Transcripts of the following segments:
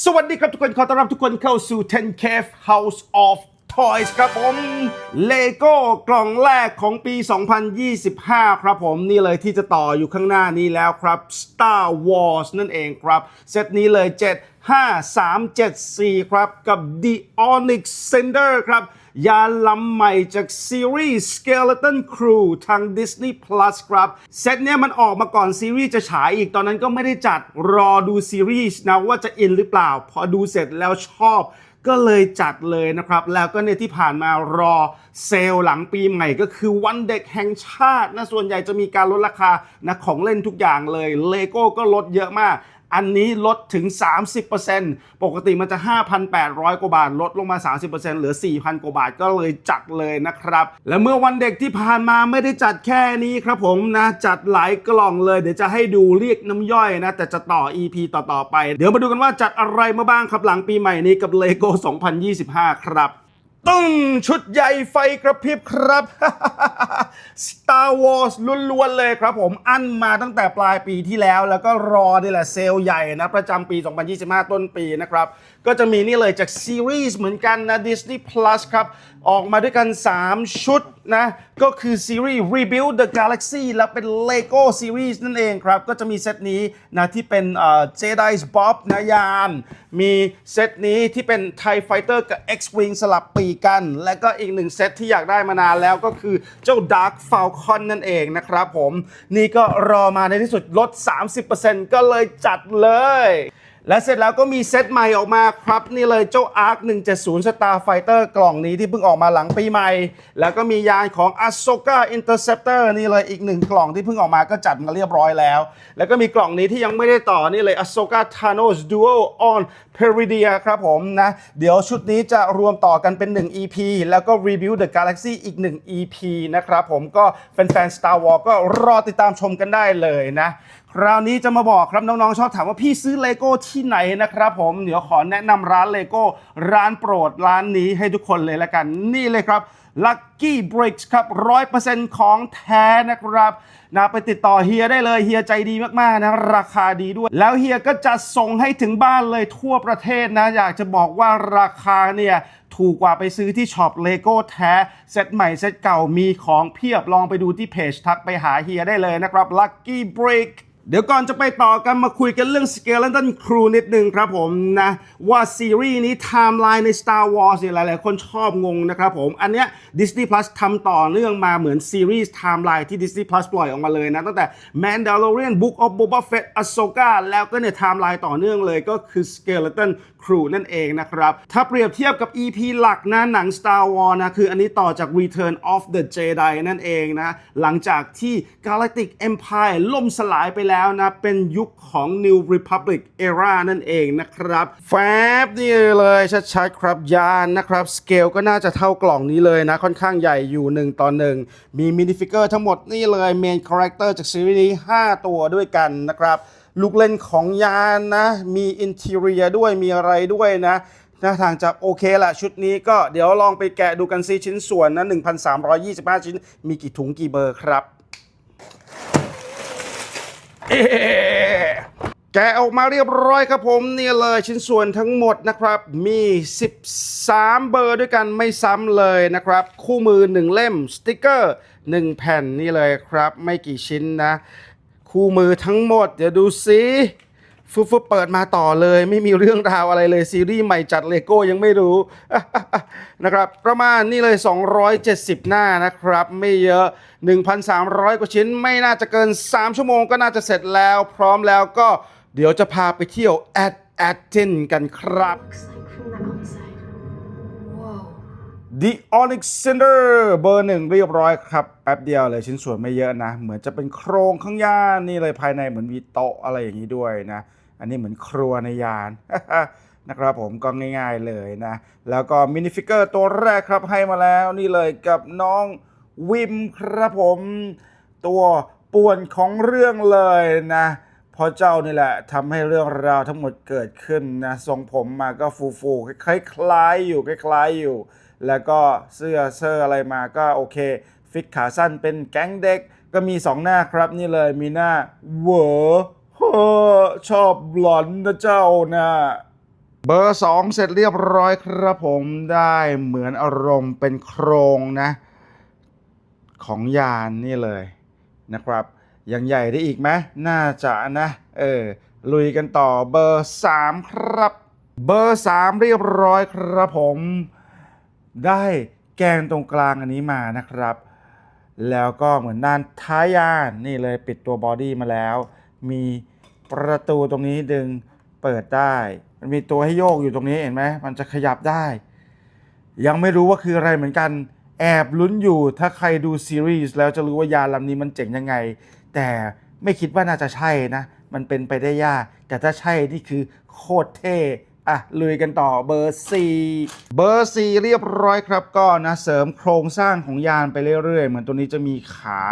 สวัสดีครับทุกคน ขอต้อนรับทุกคนเข้าสู่ 10 Cave House of Toys ครับผมเลโก้กล่องแรกของปี 2025 ครับผมนี่เลยที่จะต่ออยู่ข้างหน้านี้แล้วครับ Star Wars นั่นเองครับ เซตนี้เลย 7 5 3 7 4 ครับ กับ The Onyx Cinder ครับ ยานลำใหม่จากซีรีส์ Skeleton Crew ทาง Disney Plus ครับ เซตเนี้ยมันออกมาก่อนซีรีส์จะฉายอีกตอนนั้นก็ไม่ได้จัดรอดูซีรีส์นะว่าจะอินหรือเปล่า พอดูเสร็จแล้วชอบก็เลยจัดเลยนะครับ แล้วก็เนี่ยที่ผ่านมารอเซลหลังปีใหม่ก็คือวันเด็กแห่งชาตินะส่วนใหญ่จะมีการลดราคานะของเล่นทุกอย่างเลยเลโก้ก็ลดเยอะมาก อันนี้ลดถึง 30%ปกติมันจะ 5,800 กว่าบาท ลดลงมา 30%เหลือ 4,000 กว่าบาทก็เลยจัดเลยนะครับ และเมื่อวันเด็กที่ผ่านมาไม่ได้จัดแค่นี้ครับผมนะจัดหลายกล่องเลย เดี๋ยวจะให้ดูเรียกน้ำย่อยนะ แต่จะต่อ EP ต่อๆไป เดี๋ยวมาดูกันว่าจัดอะไรมาบ้างครับหลังปีใหม่นี้กับ LEGO 2025 ครับ ตึ้งชุดใหญ่ไฟกระพริบครับ Star Wars ล้วนๆเลยครับผมอั้นมาตั้งแต่ปลายปีที่แล้ว แล้วก็รอนี่แหละเซลล์ใหญ่นะ ประจำปี 2025 ต้นปีนะครับก็จะมีนี่เลยจากซีรีส์เหมือนกันนะ Disney Plus ครับ ออกมาด้วยกัน 3 ชุดนะ ก็คือซีรีส์ Rebuild the Galaxy และเป็น Lego Series นั่นเองครับ ก็จะมีเซตนี้นะที่เป็นเอ่อ Jedi's Bob นะยาน มีเซตนี้ที่เป็น TIE Fighter กับ X-Wing สลับปีกกัน และก็อีกหนึ่งเซตที่อยากได้มานานแล้วก็คือเจ้า Dark Falcon นั่นเองนะครับผม นี่ก็รอมาในที่สุดลด 30%ก็เลยจัดเลย และเสร็จแล้วก็มีเซตใหม่ออกมาครับนี่เลยเจ้า Arc 170 Starfighter กล่องนี้ที่เพิ่งออกมาหลังปีใหม่ แล้วก็มียานของ Ahsoka Interceptor นี่เลยอีกหนึ่งกล่องที่เพิ่งออกมาก็จัดมาเรียบร้อยแล้ว แล้วก็มีกล่องนี้ที่ยังไม่ได้ต่อนี่เลย Ahsoka Thanos Duel on Peridia ครับผมนะ เดี๋ยวชุดนี้จะรวมต่อกันเป็น 1 EP แล้วก็ Review the Galaxy อีก 1 EP นะครับผมก็แฟนๆ Star Wars ก็รอติดตามชมกันได้เลยนะ คราวนี้จะมาบอกครับน้องๆชอบถามว่าพี่ซื้อเลโก้ที่ไหนนะครับ ผมเดี๋ยวขอแนะนำร้านเลโก้ร้านโปรดร้านนี้ให้ทุกคนเลยละกันนี่เลยครับ Lucky Bricks ครับ 100%ของแท้นะครับนะไปติดต่อเฮียได้เลยเฮียใจดีมากๆนะราคาดีด้วย แล้วเฮียก็จะส่งให้ถึงบ้านเลยทั่วประเทศนะ อยากจะบอกว่าราคาเนี่ยถูกกว่าไปซื้อที่ช็อปเลโก้แท้ เซตใหม่เซตเก่ามีของเพียบลองไปดูที่เพจทักไปหาเฮียได้เลยนะครับ Lucky Brick เดี๋ยวก่อนจะไปต่อกันมาคุยกันเรื่อง Skeleton Crew นิดนึงครับผมนะ ว่าซีรีส์นี้ไทม์ไลน์ใน Star Wars เนี่ยหลาย ๆ คนชอบงงนะครับผม อันเนี้ย Disney Plus ทำต่อเนื่องมาเหมือนซีรีส์ไทม์ไลน์ที่ Disney Plus ปล่อยออกมาเลยนะ ตั้งแต่ Mandalorian Book of Boba Fett Ahsoka แล้วก็เนี่ยไทม์ไลน์ต่อเนื่องเลยก็คือ Skeleton Crew นั่นเองนะครับ ถ้าเปรียบเทียบกับ EP หลักนะหนัง Star Wars นะ คืออันนี้ต่อจาก Return of the Jedi นั่นเองนะ หลังจากที่ Galactic Empire ล่มสลายไปแล้วนะ เป็นยุคของ New Republic Era นั่นเองนะครับ แฟบนี่เลยชัดๆครับยานนะครับ สเกลก็น่าจะเท่ากล่องนี้เลยนะค่อนข้างใหญ่อยู่ 1 ต่อ 1 มีมินิฟิกเกอร์ทั้งหมดนี่เลยเมนคาแรคเตอร์จากซีรีส์นี้ 5 ตัวด้วยกันนะครับ ลูกเล่นของยานนะ มีอินเท i รียด้วยมีอะไรด้วยนะหน้าทางจะโอเคละชุดนี้ก็เดี๋ยวลองไปแกะดูกันซิชิ้นส่วนนะ 1,325 ชิ้น มีกี่ถุงกี่เบอร์ครับ แกะออกมาเรียบร้อยครับผมนี่เลยชิ้นส่วนทั้งหมดนะครับ มี 13 เบอร์ด้วยกันไม่ซ้ำเลยนะครับ คู่มือ 1 เล่มสติกเกอร์ 1 แผ่นนี่เลยครับ ไม่กี่ชิ้นนะ คู่มือทั้งหมด เดี๋ยวดูซิฟุฟุเปิดมาต่อเลย ไม่มีเรื่องราวอะไรเลย ซีรีส์ใหม่จัดเลโก้ยังไม่รู้นะครับ ประมาณนี่เลย 270 หน้านะครับ ไม่เยอะ 1,300 กว่าชิ้นไม่น่าจะเกิน 3 ชั่วโมงก็น่าจะเสร็จแล้ว พร้อมแล้วก็ เดี๋ยวจะพาไปเที่ยวแอดแอดเทนกันครับ Looks like from the outside. Whoa. The Onyx Cinder เบอร์หนึ่งเรียบร้อยครับ แป๊บเดียวเลยชิ้นส่วนไม่เยอะนะ เหมือนจะเป็นโครงข้างย่านนี่เลยภายในเหมือนมีโต๊ะอะไรอย่างนี้ด้วยนะ อันนี้เหมือนครัวในยานนะครับผมก็ง่ายๆเลยนะ แล้วก็มินิฟิกเกอร์ตัวแรกครับให้มาแล้วนี่เลยกับน้องวิมครับผม ตัวป่วนของเรื่องเลยนะเพ ราะเจ้านี่แหละทำให้เรื่องราวทั้งหมดเกิดขึ้นนะทรงผมมาก็ฟูฟูๆคล้ายๆอยู่คล้ายๆอยู่ แล้วก็เสื้อเสื้ออะไรมาก็โอเค ฟิกขาสั้นเป็นแก๊งเด็กก็มีสองหน้าครับนี่เลยมีหน้าเหวอชอบบลอนนะเจ้านะเบอร์2เสร็จเรียบร้อยครับผมได้เหมือนอารมณ์เป็นโครงนะ ของยานนี่เลยนะครับ ยังใหญ่ได้อีกไหมน่าจะนะ เออ ลุยกันต่อเบอร์ 3 ครับ เบอร์ 3 เรียบร้อยครับผม ได้แกนตรงกลางอันนี้มานะครับ แล้วก็เหมือนด้านท้ายยานนี่เลยปิดตัวบอดี้มาแล้ว มีประตูตรงนี้ดึงเปิดได้ มันมีตัวให้โยกอยู่ตรงนี้เห็นไหม มันจะขยับได้ ยังไม่รู้ว่าคืออะไรเหมือนกัน แอบลุ้นอยู่ ถ้าใครดูซีรีส์แล้วจะรู้ว่ายานลำนี้มันเจ๋งยังไง แต่ไม่คิดว่าน่าจะใช่นะ มันเป็นไปได้ยาก แต่ถ้าใช่นี่คือโคตรเท่อะลุยกันต่อเบอร์4เบอร์4เรียบร้อยครับก็นะเสริมโครงสร้างของยานไปเรื่อยๆ เหมือนตัวนี้จะมีขา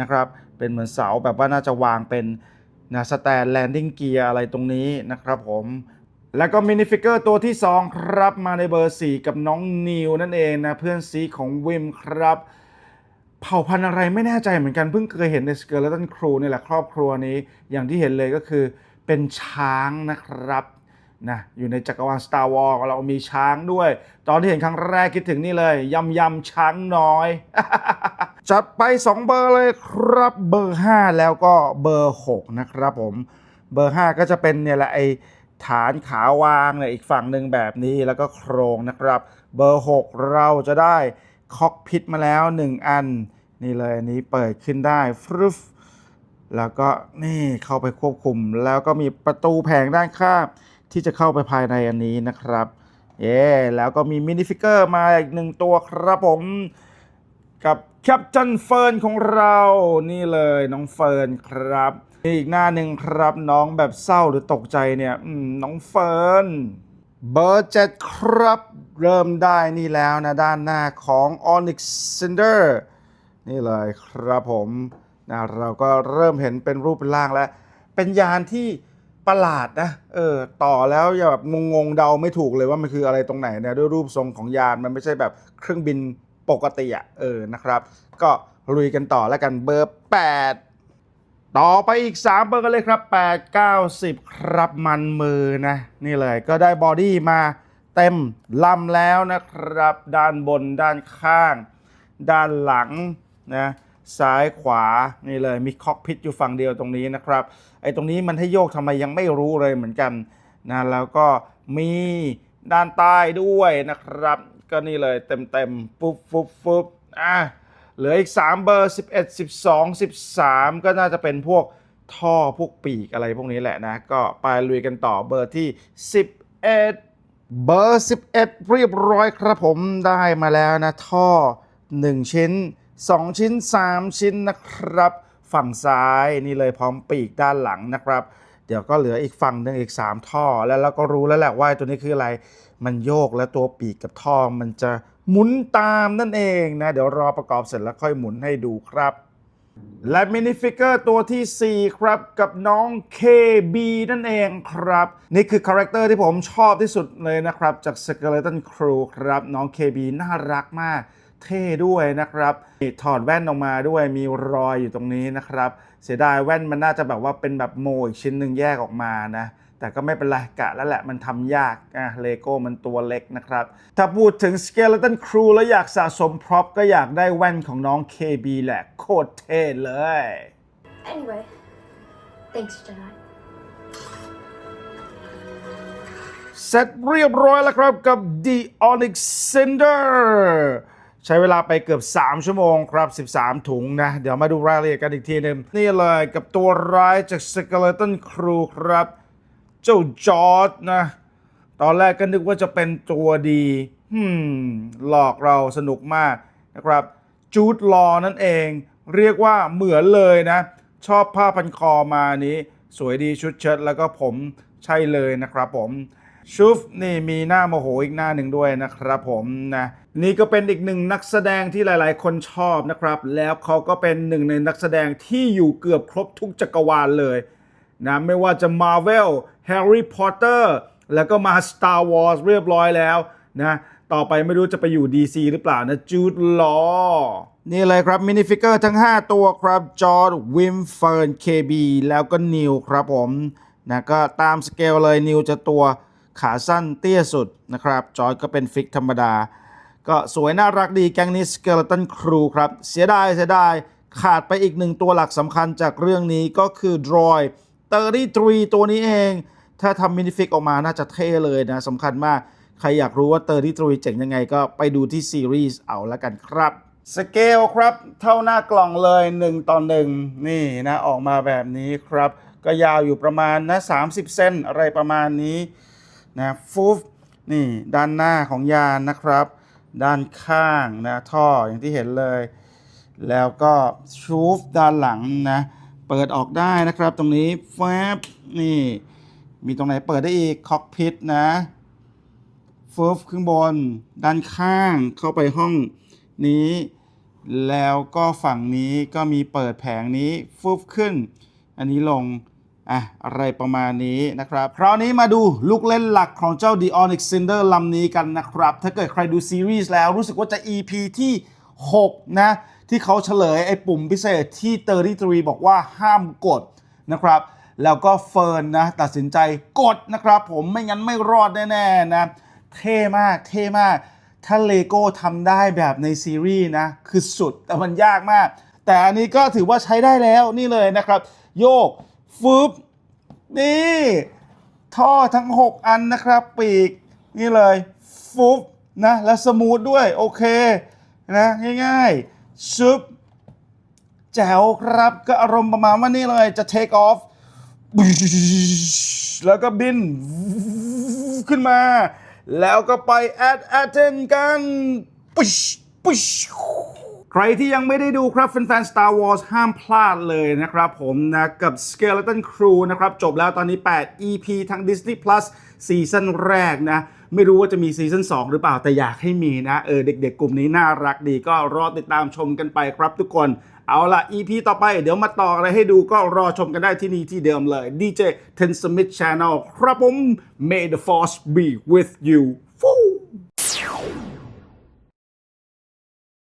นะครับเป็นเหมือนเสาแบบว่าน่าจะวางเป็นนะสแตนแลนดิ้งเกียร์อะไรตรงนี้นะครับผมแล้วก็มินิฟิกเกอร์ตัวที่ 2 ครับมาในเบอร์ 4 กับน้องนิวนั่นเองนะเพื่อนซีของวิมครับ เผ่าพันธุ์อะไรไม่แน่ใจเหมือนกันเพิ่งเคยเห็นในสเกเลตันครูนี่แหละครอบครัวนี้อย่างที่เห็นเลยก็คือเป็นช้างนะครับนะอยู่ในจักรวาล Star Wars เรามีช้างด้วย ตอนที่เห็นครั้งแรกคิดถึงนี่เลยยำยำช้างน้อย จัดไป 2 เบอร์เลยครับเบอร์ 5 แล้วก็เบอร์ 6 นะครับผมเบอร์ 5 ก็จะเป็นเนี่ยแหละไอฐานขาวางเนี่ยอีกฝั่งหนึ่งแบบนี้แล้วก็โครงนะครับ เบอร์ 6 เราจะได้คอกพิทมาแล้ว 1 อัน นี่เลยอันนี้เปิดขึ้นได้ฟรึฟแล้วก็นี่เข้าไปควบคุม แล้วก็มีประตูแผงด้านข้างที่จะเข้าไปภายในอันนี้นะครับเย้แล้วก็มีมินิฟิกเกอร์มาอีกหนึ่งตัวครับผม กับแคปจันเฟิร์นของเรานี่เลยน้องเฟิร์นครับนี่อีกหน้าหนึ่งครับน้องแบบเศร้าหรือตกใจเนี่ยน้องเฟิร์นเบอร์เจ็ดครับ เริ่มได้นี่แล้วนะด้านหน้าของ Onyx Cinder นี่เลยครับผมนะเราก็เริ่มเห็นเป็นรูปเป็นร่างแล้ว เป็นยานที่ประหลาดนะเออต่อแล้วอย่าแบบงงๆเดาไม่ถูกเลยว่ามันคืออะไรตรงไหนเนี่ยด้วยรูปทรงของยานมันไม่ใช่แบบเครื่องบินปกติอะเออนะครับ ก็ลุยกันต่อแล้วกันเบอร์ 8 ต่อไปอีก 3 เบอร์กันเลยครับ 8 9 10 ครับมันมือนะ นี่เลยก็ได้บอดี้มาเต็มลำแล้วนะครับ ด้านบนด้านข้าง ด้านหลัง นะซ้ายขวานี่เลยมีคอกพิทอยู่ฝั่งเดียวตรงนี้นะครับไอ้ตรงนี้มันให้โยกทำไมยังไม่รู้เลยเหมือนกันนะแล้วก็มีด้านใต้ด้วยนะครับ ก็นี่เลยเต็มเต็มๆปุ๊บปุ๊บปุ๊บอะเหลืออีก 3 เบอร์ 11 12 13 ก็น่าจะเป็นพวกท่อพวกปีกอะไรพวกนี้แหละนะ ก็ไปลุยกันต่อเบอร์ที่ 11 เบอร์ 11 เรียบร้อยครับผมได้มาแล้วนะ ท่อ 1 ชิ้น 2 ชิ้น 3 ชิ้นนะครับ ฝั่งซ้ายนี่เลยพร้อมปีกด้านหลังนะครับ เดี๋ยวก็เหลืออีกฝั่งหนึ่งอีก 3 ท่อ แล้วเราก็รู้แล้วแหละว่าตัวนี้คืออะไร มันโยกและตัวปีกกับท่อมันจะหมุนตามนั่นเองนะ เดี๋ยวรอประกอบเสร็จแล้วค่อยหมุนให้ดูครับ และมินิฟิกเกอร์ตัวทีสี่4 ครับ กับน้อง KB นั่นเองครับ นี่คือคาแรคเตอร์ที่ผมชอบที่สุดเลยนะครับ จาก Skeleton Crew ครับ น้อง KB น่ารักมาก เท่ด้วยนะครับนี่ถอดแว่นออกมาด้วยมีรอยอยู่ตรงนี้นะครับ เสียดายแว่นมันน่าจะแบบว่าเป็นแบบโมอีกชิ้นหนึ่งแยกออกมานะแต่ก็ไม่เป็นไรกะแล้วแหละมันทำยากอะเลโก้มันตัวเล็กนะครับ ถ้าพูดถึง Skeleton Crew แล้วอยากสะสมพร็อพก็อยากได้แว่นของน้อง KB แหละโคตรเท่เลย Anyway, thanks, Jedi. เสร็จเรียบร้อยแล้วครับกับ The Onyx Cinder ใช้เวลาไปเกือบ 3 ชั่วโมงครับ 13 ถุงนะ เดี๋ยวมาดูรายละเอียดกันอีกทีหนึง นี่เลยกับตัวร้ายจาก Skeleton Crew ครับ เจ้าจอร์ดนะ ตอนแรกก็นึกว่าจะเป็นตัวดีฮึมหลอกเราสนุกมากนะครับ จูดลอนั่นเอง เรียกว่าเหมือนเลยนะ ชอบผ้าพันคอมานี้ สวยดีชุดเชิ้ตแล้วก็ผมใช่เลยนะครับผม ชุฟนี่มีหน้าโมโหอีกหน้าหนึ่งด้วยนะครับผมนะ นี่ก็เป็นอีกหนึ่งนักแสดงที่หลาย ๆ คนชอบนะครับ แล้วเขาก็เป็นหนึ่งในนักแสดงที่อยู่เกือบครบทุกจักรวาลเลยนะไม่ว่าจะ Marvel Harry Potter แล้วก็มา Star Wars เรียบร้อยแล้วนะต่อไปไม่รู้จะไปอยู่ DC หรือเปล่านะจูดลอนี่เลยครับมินิฟิกเกอร์ทั้ง 5 ตัวครับจอร์ดวิมเฟิร์น KB แล้วก็นิวครับผมนะก็ตามสเกลเลยนิวจะตัวขาสั้นเตี้ยสุดนะครับจอร์ดก็เป็นฟิกธรรมดา ก็สวยน่ารักดีแก๊งนี้สเกลตันครูครับ เสียดายเสียดายขาดไปอีกหนึ่งตัวหลักสำคัญจากเรื่องนี้ก็คือดรอย33ตัวนี้เอง ถ้าทำมินิฟิกออกมาน่าจะเท่เลยนะสำคัญมาก ใครอยากรู้ว่า33เจ๋งยังไงก็ไปดูที่ซีรีส์เอาละกันครับสเกลครับ เท่าหน้ากล่องเลย 1 ต่อ 1 นี่นะออกมาแบบนี้ครับ ก็ยาวอยู่ประมาณนะ30 เซนอะไรประมาณนี้นะฟูฟนี่ด้านหน้าของยานนะครับ ด้านข้างนะท่ออย่างที่เห็นเลย แล้วก็ชูฟด้านหลังนะเปิดออกได้นะครับ ตรงนี้แฟบนี่ มีตรงไหนเปิดได้อีกคอกพิทนะฟูฟข้างบน ด้านข้างเข้าไปห้องนี้ แล้วก็ฝั่งนี้ก็มีเปิดแผงนี้ฟูฟขึ้น อันนี้ลง อะอะไรประมาณนี้นะครับ คราวนี้มาดูลูกเล่นหลักของเจ้า The Onyx Cinder ลำนี้กันนะครับ ถ้าเกิดใครดูซีรีส์แล้วรู้สึกว่าจะ EP ที่ 6 นะ ที่เขาเฉลยไอ้ปุ่มพิเศษที่เตอร์ที่บอกว่าห้ามกดนะครับ แล้วก็เฟิร์นนะตัดสินใจกดนะครับผมไม่งั้นไม่รอดแน่ๆนะ เท่มากเท่มาก ถ้าเลโก้ทำได้แบบในซีรีส์นะ คือสุดแต่มันยากมาก แต่อันนี้ก็ถือว่าใช้ได้แล้วนี่เลยนะครับ โยก ฟึบนี่ ท่อทั้ง 6 อันนะครับ ปีก นี่เลยฟุบนะ และสมูทด้วย โอเค นะ ง่ายๆชุบแจ๋วครับ ก็อารมณ์ประมาณว่านี่เลย จะ take off แล้วก็บิน ขึ้นมา แล้วก็ไป at Athens กันปุ๊ชปุ๊ช ใครที่ยังไม่ได้ดูครับแฟนๆ Star Wars ห้ามพลาดเลยนะครับผมนะกับ Skeleton Crew นะครับจบแล้วตอนนี้ 8 EP ทั้ง Disney Plus ซีซั่นแรกนะ ไม่รู้ว่าจะมีซีซั่น2 หรือเปล่าแต่อยากให้มีนะ เออเด็กๆ กลุ่มนี้น่ารักดีก็รอติดตามชมกันไปครับทุกคน เอาล่ะ EP ต่อไปเดี๋ยวมาต่ออะไรให้ดูก็รอชมกันได้ที่นี่ที่เดิมเลย DJ Ten Smith Channel ครับผม May the Force be with you